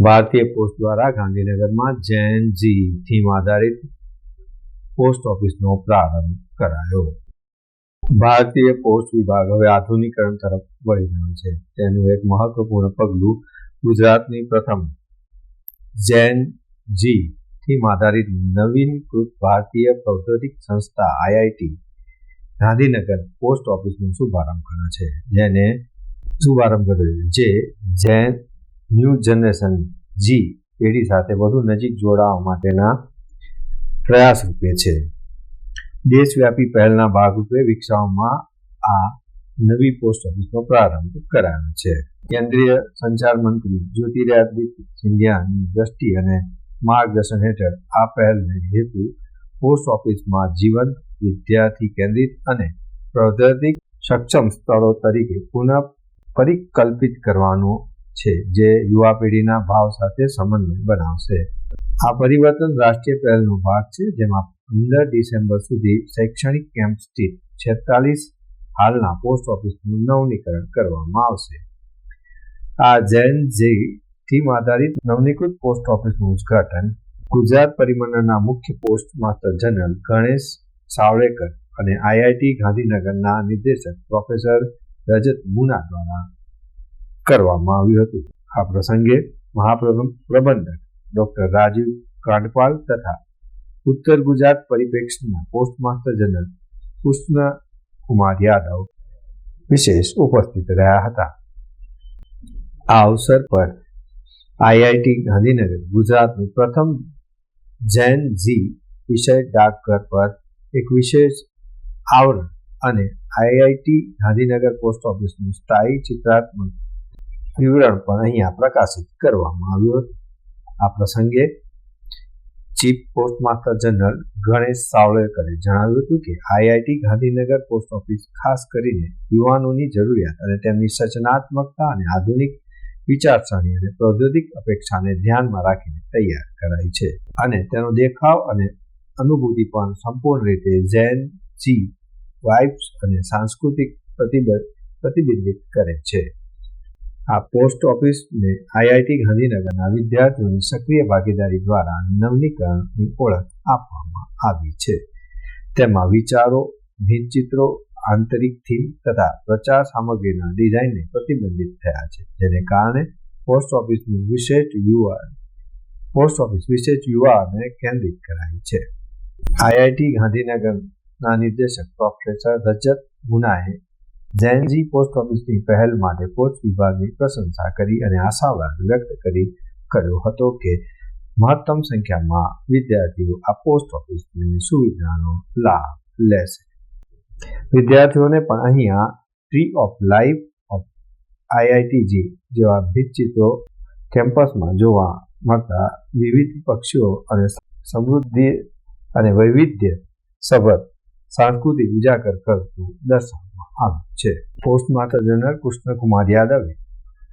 ભારતીય પોસ્ટ દ્વારા ગાંધીનગરમાં જૈન જી થીમ આધારિત પોસ્ટ ઓફિસનો પ્રારંભ કરાયો. ભારતીય પોસ્ટ વિભાગ હવે આધુનિકરણ તરફ વળી રહ્યો છે. તેનું એક મહત્વપૂર્ણ પગલું ગુજરાતની પ્રથમ જૈન જી થીમ આધારિત નવીનકૃત ભારતીય પ્રૌદ્યોગિક સંસ્થા આઈઆઈટી ગાંધીનગર પોસ્ટ ઓફિસનો શુભારંભ કર્યો છે. જેને શુભારંભ કર્યો જે જૈન ન્યૂ જનરેશન જી પેઢી સાથે વધુ નજીક જોડાવા માટેના પ્રયાસ રૂપે છે. દેશવ્યાપી પહેલના ભાગરૂપે વિકસાવવામાં આ નવી પોસ્ટ ઓફિસનો પ્રારંભ કરાયો છે. કેન્દ્રીય સંચાર મંત્રી જ્યોતિરાદિત્ય સિંધિયાની દ્રષ્ટિ અને માર્ગદર્શન હેઠળ આ પહેલને હેતુ પોસ્ટ ઓફિસમાં જીવંત, વિદ્યાર્થી કેન્દ્રિત અને પ્રૌદ્યોગિક સક્ષમ સ્થળો તરીકે પુનઃ પરિકલ્પિત કરવાનો છે, જે યુવા પેઢીના ભાવ સાથે સમન્વય બનાવશે. આ પરિવર્તન રાષ્ટ્રીય પહેલનો ભાગ છે, જેમાં પંદર ડિસેમ્બર સુધી શૈક્ષણિક કેમ્પ સ્થિત છેતાલીસ હાલના પોસ્ટ ઓફિસનું નવનીકરણ કરવામાં આવશે. આ જૈન જે થીમ આધારિત નવનીકૃત પોસ્ટ ઓફિસનું ઉદઘાટન ગુજરાત પરિમંડળના મુખ્ય post master general Ganesh Savlekar અને આઈઆઈટી ગાંધીનગરના નિર્દેશક પ્રોફેસર રજત મુના દ્વારા કરવામાં આવ્યું હતું. આ પ્રસંગે મહાપ્રબંધક ડોક્ટર રાજીવ કાંડપાલ તથા ઉત્તર ગુજરાત પરિપ્રેક્ષના પોસ્ટમાસ્ટર જનરલ કૃષ્ણ કુમાર યાદવ વિશેષ ઉપસ્થિત રહ્યા હતા. આ અવસર પર આઈઆઈટી ગાંધીનગર ગુજરાતનું પ્રથમ જૈન ઝી વિષય ડાકઘર પર એક વિશેષ આવરણ અને આઈઆઈટી ગાંધીનગર પોસ્ટ ઓફિસનું સ્થાયી ચિત્રાત્મક વિવરણ પણ અહીંયા પ્રકાશિત કરવામાં આવ્યું હતું. આ પ્રસંગે ચીફ પોસ્ટમાસ્ટર જનરલ ગણેશ સાવળેકરે જણાવ્યું હતું કે આઈઆઈટી ગાંધીનગર પોસ્ટ ઓફિસ ખાસ કરીને યુવાનોની જરૂરિયાત અને તેમની સર્જનાત્મકતા અને આધુનિક વિચારસરણી અને પ્રૌદ્યોગિક અપેક્ષાને ધ્યાનમાં રાખીને તૈયાર કરાઈ છે. અને તેનો દેખાવ અને અનુભૂતિ પણ સંપૂર્ણ રીતે ઝેન જી વાઇબ્સ અને સાંસ્કૃતિક પ્રતિબિંબિત કરે છે. આ પોસ્ટ ઓફિસને આઈઆઈટી ગાંધીનગરના વિદ્યાર્થીઓની સક્રિય ભાગીદારી દ્વારા નવનીકરણની ઓળખ આપવામાં આવી છે. તેમાં વિચારો ભીંતચિત્રો આંતરિક થીમ તથા પ્રચાર સામગ્રીના ડિઝાઇનને પ્રતિબંધિત થયા છે. જેને કારણે પોસ્ટ ઓફિસનું વિશેષ યુવા, પોસ્ટ ઓફિસ વિશેષ યુવાને કેન્દ્રિત કરાઈ છે. આઈઆઈટી ગાંધીનગરના નિર્દેશક પ્રોફેસર રજત મુનાએ જૈનજી પોસ્ટ ઓફિસની પહેલ માટે પોસ્ટ વિભાગની પ્રશંસા કરી અને આશાવાદ વ્યક્ત કરી કર્યો હતો કે મહત્તમ સંખ્યામાં વિદ્યાર્થીઓ આ પોસ્ટ ઓફિસની સુવિધાનો લાભ લેશે. વિદ્યાર્થીઓને પણ અહીંયા tree of life of IITG જેવા ભીતચિત્રો કેમ્પસમાં જોવા મળતા વિવિધ પક્ષીઓ અને સમૃદ્ધિ અને વૈવિધ્ય સભર સાંસ્કૃતિક ઉજાગર કરતું દર્શાવ આવ્યું છે. પોસ્ટમાસ્ટર જનરલ કૃષ્ણકુમાર યાદવે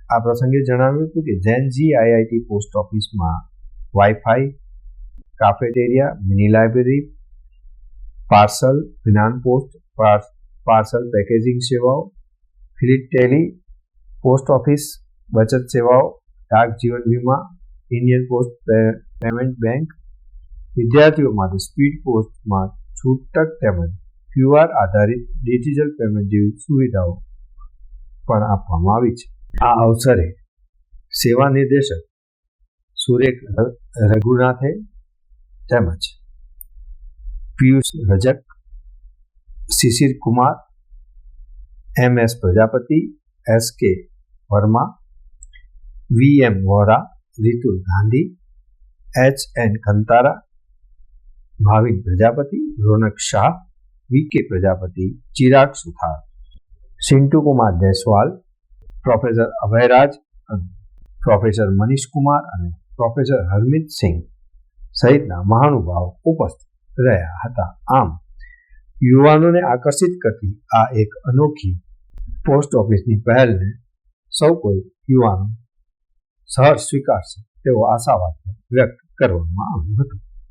આ પ્રસંગે જણાવ્યું હતું કે જૈનજી આઈઆઈટી પોસ્ટ ઓફિસમાં wifi cafeteria mini library parcel Gyan post parcel packaging સેવાઓ ફિલિટેલી પોસ્ટ ઓફિસ બચત સેવાઓ, ડાક જીવન વીમા ઇન્ડિયન પોસ્ટ પેમેન્ટ બેંક વિદ્યાર્થીઓ માટે સ્પીડ પોસ્ટમાં છૂટક તેમજ ક્યુઆર આધારિત ડિજિટલ પેમેન્ટ જેવી સુવિધાઓ પણ આપવામાં આવી છે. આ અવસરે સેવા નિર્દેશક સુરેખ રઘુનાથે તેમજ Piyush Rajak, Shishir Kumar, M S Prajapati, S K Verma, V M Vora Ritu Gandhi, H N Kantara Bhavik Prajapati, Ronak Shah V K Prajapati Chirag Suthar Sintu Kumar Jaiswal professor Abhayraj professor Manish Kumar અને professor Harmeet સિંહ સહિતના મહાનુભાવો ઉપસ્થિત રહ્યા હતા આમ યુવાનોને આકર્ષિત કરતી આ એક અનોખી પોસ્ટ ઓફિસની પહેલને સૌ કોઈ યુવાનો સહર્ષ સ્વીકારશે તેવો આશાવાદ વ્યક્ત કરવામાં આવ્યો હતો।